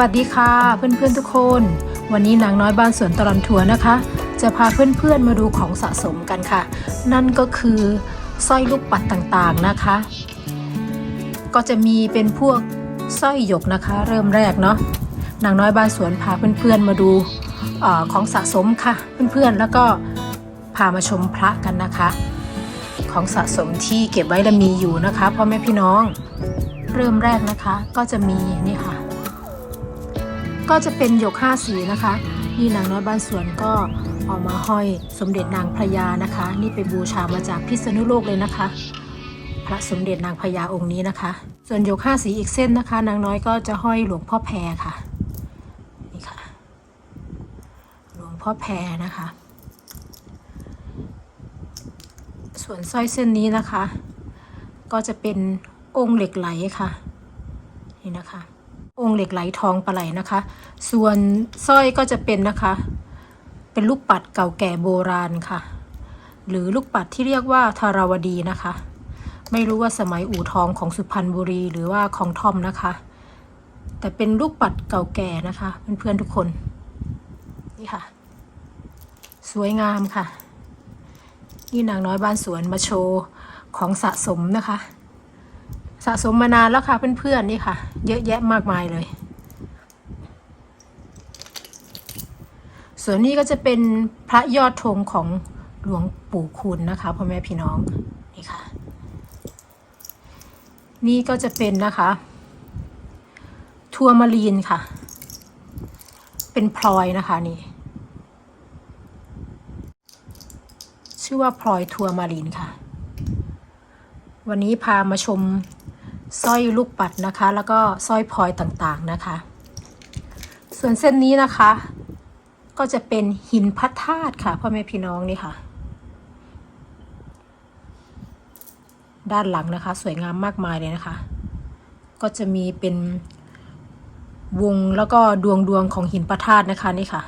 วัสดีค่ะเพื่อนๆทุกคน วันนี้นางน้อยบ้านสวนตลอนทัวร์นะคะ จะพาเพื่อนๆมาดูของสะสมกันค่ะ นั่นก็คือสร้อยลูกปัดต่างๆนะคะ ก็จะมีเป็นพวกสร้อยหยกนะคะ เริ่มแรกเนาะนางน้อยบ้านสวนพาเพื่อนๆมาดูอของสะสมค่ะ เพื่อนๆแล้วก็พามาชมพระกันนะคะ ของสะสมที่เก็บไว้และมีอยู่นะคะพ่อแม่พี่น้อง เริ่มแรกนะคะก็จะมีนี่ค่ะ ก็จะเป็นหยกห้าสีนะคะ นี่นางน้อยบ้านสวนก็เอามาห้อยสมเด็จนางพญานะคะ นี่ไปบูชามาจากพิษณุโลกเลยนะคะ พระสมเด็จนางพญาองค์นี้นะคะ ส่วนหยกห้าสีอีกเส้นนะคะ นางน้อยก็จะห้อยหลวงพ่อแพรค่ะนี่ค่ะ หลวงพ่อแพรนะคะ ส่วนสร้อยเส้นนี้นะคะ ก็จะเป็นองค์เหล็กไหลค่ะ นี่นะคะ องค์เหล็กไหลทองปลาไหลนะคะ ส่วนสร้อยก็จะเป็นนะคะ เป็นลูกปัดเก่าแก่โบราณค่ะ หรือลูกปัดที่เรียกว่าธาราวดีนะคะ ไม่รู้ว่าสมัยอู่ทองของสุพรรณบุรีหรือว่าของทอมนะคะ แต่เป็นลูกปัดเก่าแก่นะคะเพื่อนๆทุกคนนี่ค่ะ สวยงามค่ะ นี่นางน้อยบ้านสวนมาโชว์ของสะสมนะคะ สะสมมานานแล้วค่ะเพื่อนๆนี่ค่ะ เยอะแยะมากมายเลย ส่วนนี้ก็จะเป็นพระยอดธงของหลวงปู่คุณนะคะพ่อแม่พี่น้องนี่ค่ะ นี่ก็จะเป็นนะคะทัวร์มารีนค่ะ เป็นพลอยนะคะนี่ ชื่อว่าพลอยทัวร์มารีนค่ะ วันนี้พามาชม สร้อยลูกปัดนะคะ แล้วก็สร้อยพลอยต่างๆนะคะ ส่วนเส้นนี้นะคะ ก็จะเป็นหินพัดธาตุค่ะพ่อแม่พี่น้องนี่ค่ะ ด้านหลังนะคะ สวยงามมากมายเลยนะคะ ก็จะมีเป็นวงแล้วก็ดวงดวงของหินพัดธาตุนะคะนี่ค่ะ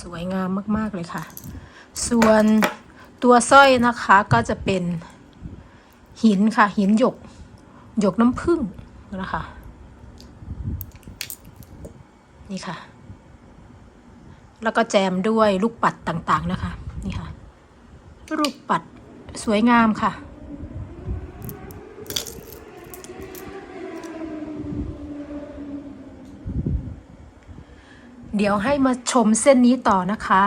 สวยงามมากๆเลยค่ะ ส่วน ตัวสร้อยนะคะก็จะเป็นหินค่ะ หินหยก หยกน้ำผึ้งนะคะ นี่ค่ะ แล้วก็แจมด้วยลูกปัดต่างๆนะคะ นี่ค่ะ ลูกปัดสวยงามค่ะเดี๋ยวให้มาชมเส้นนี้ต่อนะคะ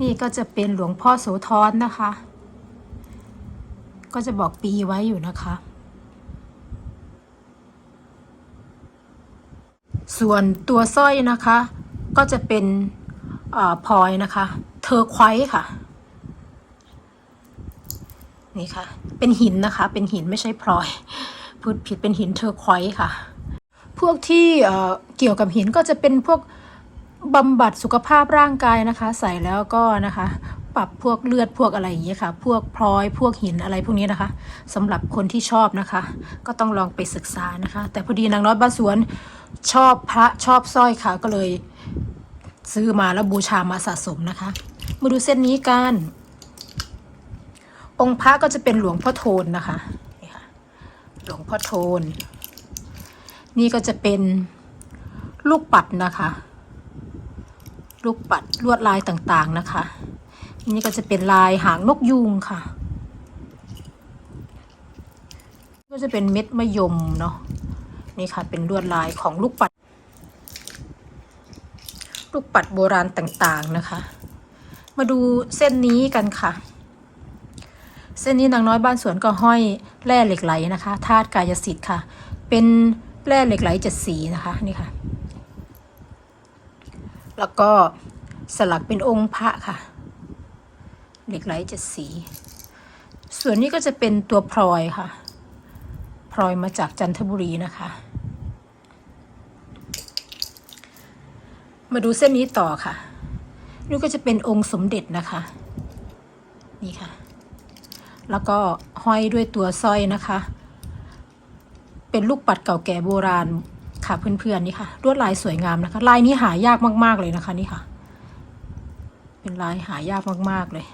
นี่ก็จะเป็นหลวงพ่อโสธรนะคะ ก็จะบอกปีไว้อยู่นะคะ ส่วนตัวสร้อยนะคะ ก็จะเป็นอพลอยนะคะเทอร์ควอยซ์ค่ะ นี่ค่ะ เป็นหินนะคะ เป็นหินไม่ใช่พลอย พูดผิดเป็นหินเทอร์ควอยซ์ค่ะ พวกที่เกี่ยวกับหินก็จะเป็นพวก บำบัดสุขภาพร่างกายนะคะ ใส่แล้วก็นะคะ ปรับพวกเลือดพวกอะไรอย่างเงี้ยค่ะ พวกพลอยพวกหินอะไรพวกนี้นะคะสำหรับคนที่ชอบนะคะ ก็ต้องลองไปศึกษานะคะ แต่พอดีนางน้อยบ้านสวนชอบพระชอบสร้อยค่ะ ก็เลยซื้อมาแล้วบูชามาสะสมนะคะ มาดูเส้นนี้กัน องค์พระก็จะเป็นหลวงพ่อโทนนะคะนี่ค่ะหลวงพ่อโทน นี่ก็จะเป็นลูกปัดนะคะ ลูกปัดลวดลายต่างๆนะคะ นี่ก็จะเป็นลายหางนกยูงค่ะ ก็จะเป็นเม็ดมะยมเนาะนี่ค่ะเป็นลวดลายของลูกปัด ลูกปัดโบราณต่างๆนะคะ มาดูเส้นนี้กันค่ะ เส้นนี้นางน้อยบ้านสวนก็ห้อยแร่เหล็กไหลนะคะธาตุกายสิทธิ์ค่ะ เป็นแร่เหล็กไหลเจ็ดสีนะคะนี่ค่ะ แล้วก็สลักเป็นองค์พระค่ะ เหล็กไหลเจ็ดสี ส่วนนี้ก็จะเป็นตัวพลอยค่ะ พลอยมาจากจันทบุรีนะคะ มาดูเส้นนี้ต่อค่ะ นี่ก็จะเป็นองค์สมเด็จนะคะ นี่ค่ะ แล้วก็ห้อยด้วยตัวสร้อยนะคะ เป็นลูกปัดเก่าแก่โบราณ ค่ะเพื่อนๆนี่ค่ะลวดลายสวยงามนะคะ ลายนี้หายากมากๆเลยนะคะนี่ค่ะ เป็นลายหายากมากๆเลย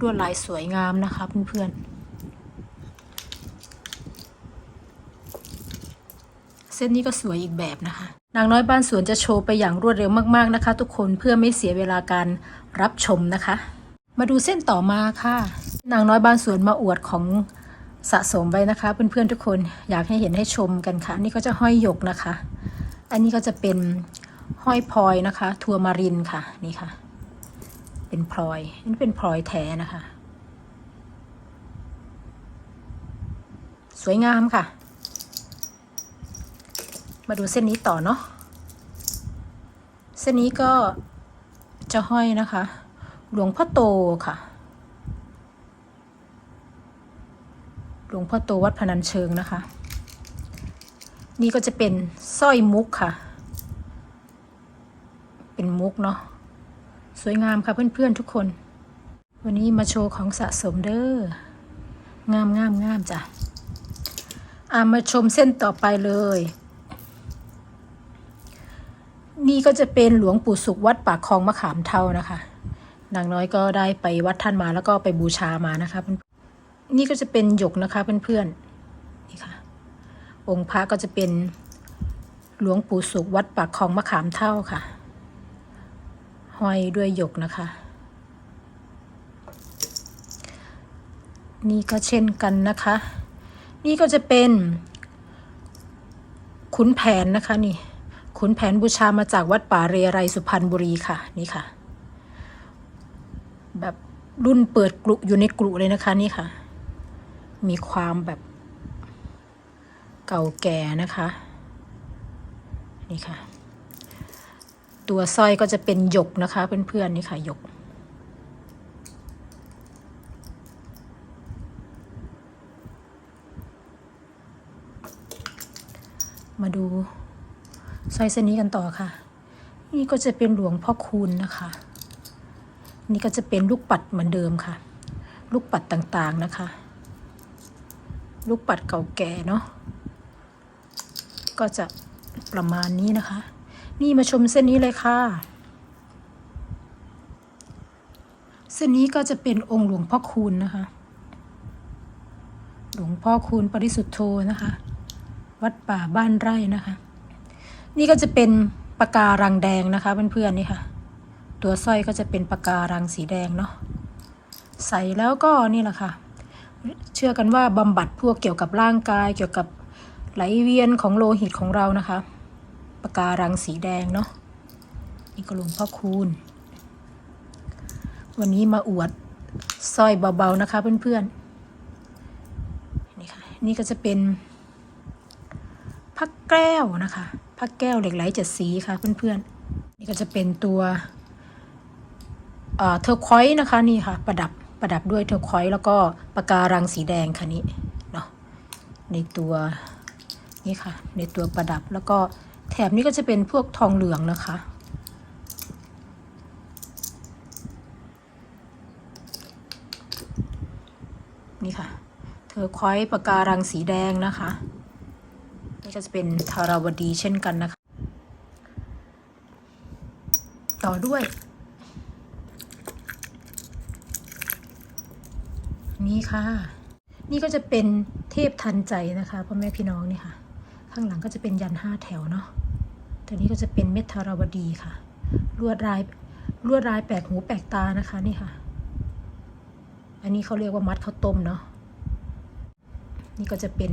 ลวดลายสวยงามนะคะเพื่อนๆเส้นนี้ก็สวยอีกแบบนะคะ นางน้อยบ้านสวนจะโชว์ไปอย่างรวดเร็วมากๆนะคะ ทุกคนเพื่อไม่เสียเวลาการรับชมนะคะ มาดูเส้นต่อมาค่ะ นางน้อยบ้านสวนมาอวดของ สะสมไว้นะคะ เพื่อนๆทุกคนอยากให้เห็นให้ชมกันค่ะ นี่ก็จะห้อยหยกนะคะ อันนี้ก็จะเป็นห้อยพลอยนะคะ ทัวร์มารินค่ะนี่ค่ะ เป็นพลอยนี่เป็นพลอยแท้นะคะ สวยงามค่ะ มาดูเส้นนี้ต่อเนาะเส้นนี้ก็จะห้อยนะคะ หลวงพ่อโตค่ะ หล วงพ่อโตวัดพนัญเชิงนะคะ นี่ก็จะเป็นสร้อยมุกค่ะ เป็นมุกเนาะสวยงามค่ะเพื่อนๆทุกคน วันนี้มาโชว์ของสะสมเด้องามงามงามจ้ะอามาชมเส้นต่อไปเลย นี่ก็จะเป็นหลวงปู่สุขวัดปากคลองมะขามเท่านะคะนางน้อยก็ได้ไปวัดท่านมาแล้วก็ไปบูชามานะคะ นี่ก็จะเป็นหยกนะคะเพื่อนๆนี่ค่ะ องค์พระก็จะเป็นหลวงปู่สุขวัดปากคลองมะขามเท่าค่ะ ห้อยด้วยหยกนะคะ นี่ก็เช่นกันนะคะ นี่ก็จะเป็น ขุนแผนนะคะนี่ ขุนแผนบูชามาจากวัดป่าเรไรสุพรรณบุรีค่ะนี่ค่ะ แบบรุ่นเปิดกลุอยู่ในกลุเลยนะคะนี่ค่ะ มีความแบบเก่าแก่นะคะ นี่ค่ะ ตัวสร้อยก็จะเป็นหยกนะคะ เพื่อนๆนี่ค่ะหยกมาดูสร้อยเส้นนี้กันต่อค่ะ นี่ก็จะเป็นหลวงพ่อคูณนะคะ นี่ก็จะเป็นลูกปัดเหมือนเดิมค่ะ ลูกปัดต่างๆนะคะ ลูกปัดเก่าแก่เนาะก็จะประมาณนี้นะคะ นี่มาชมเส้นนี้เลยค่ะ เส้นนี้ก็จะเป็นองค์หลวงพ่อคูณนะคะ หลวงพ่อคูณปริสุทธโธนะคะ วัดป่าบ้านไร่นะคะ นี่ก็จะเป็นปากการังแดงนะคะเพื่อนๆนี่ค่ะ ตัวสร้อยก็จะเป็นปากการังสีแดงเนาะใส่แล้วก็นี่แหละค่ะ เชื่อกันว่าบำบัดพวกเกี่ยวกับร่างกาย เกี่ยวกับไหลเวียนของโลหิตของเรานะคะปากการังสีแดงเนาะนี่ก็หลวงพ่อคูณ วันนี้มาอวดสร้อยเบาๆนะคะเพื่อนๆนี่ค่ะนี่ก็จะเป็นพักแก้วนะคะพักแก้วเหล็กไหลเจ็ดสีค่ะเพื่อนๆนี่ก็จะเป็นตัวเอ่อเทอร์ควอยซ์นะคะนี่ค่ะ ประดับ ประดับด้วยเทอร์ควอยซ์แล้วก็ปากการังสีแดงค่ะนี่เนาะในตัวนี่ค่ะ ในตัวประดับแล้วก็แถบนี้ก็จะเป็นพวกทองเหลืองนะคะ นี่ค่ะ เธอควอยปากการังสีแดงนะคะนี่ก็จะเป็นธาราวดีเช่นกันนะคะ ต่อด้วย นี่ค่ะ นี่ก็จะเป็นเทพทันใจนะคะพ่อแม่พี่น้องนี่ค่ะ ข้างหลังก็จะเป็นยันห้าแถวเนาะตัวนี้ก็จะเป็นเม็ดธาราวดีค่ะ ลวดลายลวดลายแปลกหูแปลกตานะคะนี่ค่ะ อันนี้เขาเรียกว่ามัดข้าวต้มเนาะนี่ก็จะเป็น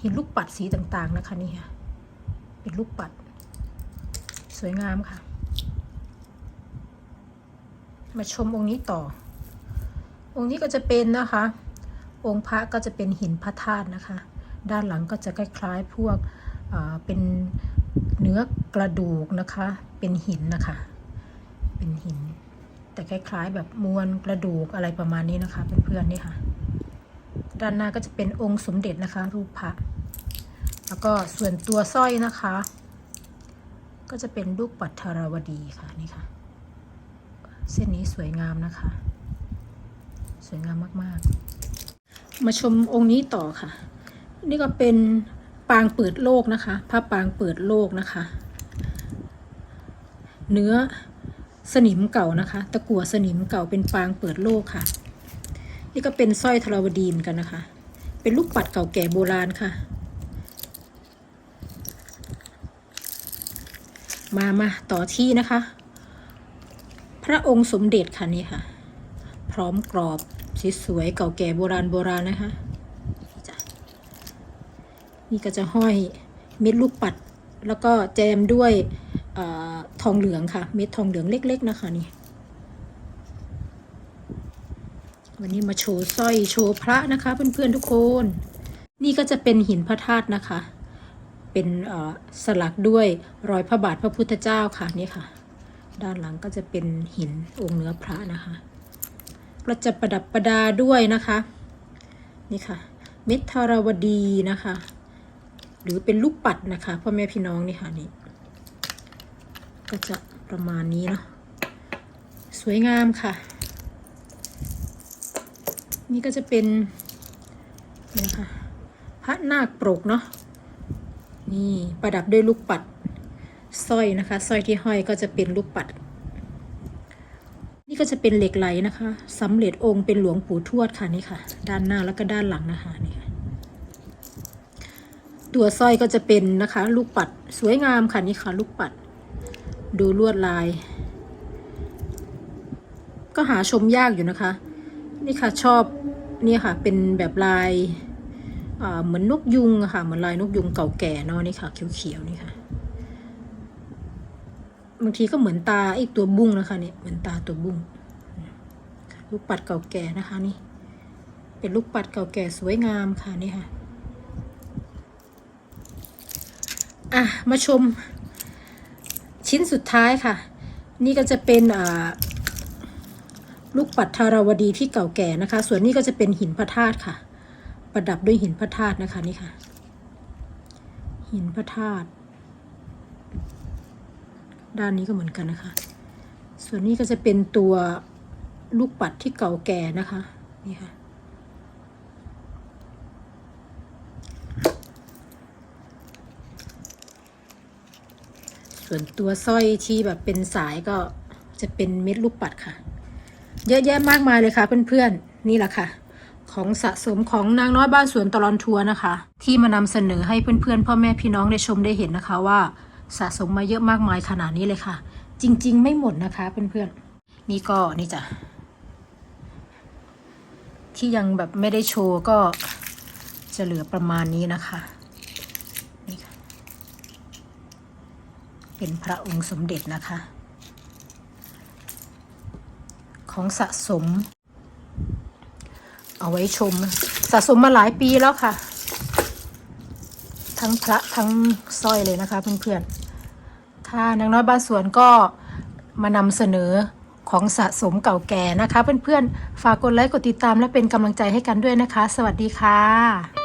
หินลูกปัดสีต่างๆนะคะนี่ค่ะเป็นลูกปัด สวยงามค่ะ มาชมองค์นี้ต่อ องค์นี้ก็จะเป็นนะคะ องค์พระก็จะเป็นหินพระธาตุนะคะ ด้านหลังก็จะคล้ายๆพวกเป็นเนื้อกระดูกนะคะ เป็นหินนะคะ เป็นหิน แต่คล้ายๆ แบบมวลกระดูกอะไรประมาณนี้นะคะเพื่อนๆนี่ค่ะ ด้านหน้าก็จะเป็นองค์สมเด็จนะคะ รูปพระ แล้วก็ส่วนตัวสร้อยนะคะ ก็จะเป็นลูกปัทราวดีค่ะนี่ค่ะ เส้นนี้สวยงามนะคะ สวยงามมากๆ มาชมองค์นี้ต่อค่ะ นี่ก็เป็นปางเปิดโลกนะคะผ้าปางเปิดโลกนะคะ เนื้อสนิมเก่านะคะ ตะกั่วสนิมเก่าเป็นปางเปิดโลกค่ะ นี่ก็เป็นสร้อยธรวดีนกันนะคะ เป็นลูกปัดเก่าแก่โบราณค่ะ มามาต่อที่นะคะ พระองค์สมเด็จค่ะนี่ค่ะ พร้อมกรอบ สวยๆเก่าแก่โบราณโบราณนะคะนี่จ้ะนี่ก็จะห้อยเม็ดลูกปัด แล้วก็แจมด้วยอทองเหลืองค่ะ เม็ดทองเหลืองเล็ก ๆ นะคะนี่วันนี้มาโชว์สร้อยโชว์พระนะคะ เพื่อนๆทุกคน นี่ก็จะเป็นหินพระธาตุนะคะ เป็นสลักด้วยรอยพระบาทพระพุทธเจ้าค่ะนี่ค่ะ ด้านหลังก็จะเป็นหินองค์เนื้อพระนะคะ ก็จะประดับประดาด้วยนะคะ นี่ค่ะ เม็ดธารวดีนะคะ หรือเป็นลูกปัดนะคะพ่อแม่พี่น้องนี่ค่ะนี่ก็จะประมาณนี้เนาะสวยงามค่ะ นี่ก็จะเป็นนี่นะคะพระนาคปรกเนาะนี่ประดับด้วยลูกปัดสร้อยนะคะสร้อยที่ห้อยก็จะเป็นลูกปัด ก็จะเป็นเหล็กไหลนะคะสำเร็จองค์เป็นหลวงปู่ทวดค่ะนี่ค่ะ ด้านหน้าแล้วก็ด้านหลังนะคะนี่ค่ะตัวสร้อยก็จะเป็นนะคะ ลูกปัดสวยงามค่ะนี่ค่ะ ลูกปัด ดูลวดลาย ก็หาชมยากอยู่นะคะ นี่ค่ะชอบนี่ค่ะ เป็นแบบลายอ่าเหมือนนกยุงค่ะเหมือนลายนกยุงเก่าแก่เนาะนี่ค่ะเขียวๆนี่ค่ะ บางทีก็เหมือนตาไอ้ตัวบุ้งนะคะเนี่ยเหมือนตาตัวบุ้งลูกปัดเก่าแก่นะคะนี่ เป็นลูกปัดเก่าแก่สวยงามค่ะนี่ค่ะอะมาชม ชิ้นสุดท้ายค่ะ นี่ก็จะเป็นอ่าลูกปัดธาราวดีที่เก่าแก่นะคะ ส่วนนี้ก็จะเป็นหินพระธาตุค่ะ ประดับด้วยหินพระธาตุนะคะนี่ค่ะ หินพระธาตุ ด้านนี้ก็เหมือนกันนะคะ ส่วนนี้ก็จะเป็นตัวลูกปัดที่เก่าแก่นะคะ นี่ค่ะ ส่วนตัวสร้อยที่แบบเป็นสายก็จะเป็นเม็ดลูกปัดค่ะ เยอะแยะมากมายเลยค่ะเพื่อนๆ นี่แหละค่ะ ของสะสมของนางน้อยบ้านสวนตลอนทัวร์นะคะ ที่มานำเสนอให้เพื่อนๆ พ่อแม่พี่น้องได้ชมได้เห็นนะคะว่า สะสมมาเยอะมากมายขนาดนี้เลยค่ะ จริง ๆ ไม่หมดนะคะเพื่อนๆนี่ก็นี่จ้ะที่ยังแบบไม่ได้โชว์ก็จะเหลือประมาณนี้นะคะนี่ค่ะเป็นพระองค์สมเด็จนะคะ ของสะสม เอาไว้ชมสะสมมาหลายปีแล้วค่ะ ทั้งพระทั้งสร้อยเลยนะคะเพื่อนๆ ค่ะนางน้อยบ้านสวนก็มานำเสนอของสะสมเก่าแก่นะคะ เพื่อนๆ ฝากกดไลค์กดติดตามและเป็นกำลังใจให้กันด้วยนะคะ สวัสดีค่ะ